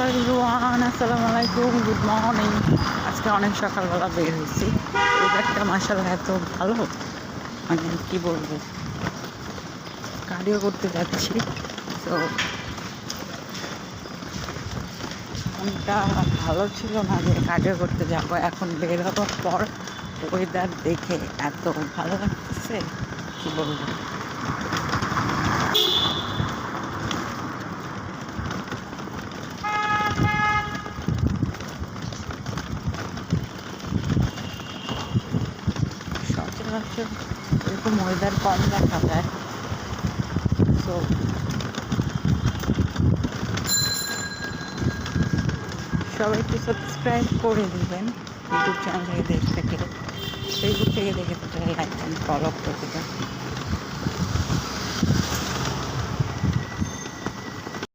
Hello everyone, আসসালামু আলাইকুম, good morning. আজকে অনেক সকালবেলা বের হয়েছি। ওয়েদারটা মাসাল্লাহ এত ভালো মানে কি বলব? কার্ডিও করতে যাচ্ছি, তো মনটা ভালো ছিল না যে কার্ডিও করতে যাব, এখন বের হওয়ার পর ওয়েদার দেখে এত ভালো লাগতেছে, কি বলব? সচরাচর এরকম ওয়েদার কম দেখা যায়। তো সবাই একটু সাবস্ক্রাইব করে দেবেন ইউটিউব চ্যানেল থেকে দেখে থেকে ফেসবুক থেকে দেখে লাইক ফলো করে দেবেন।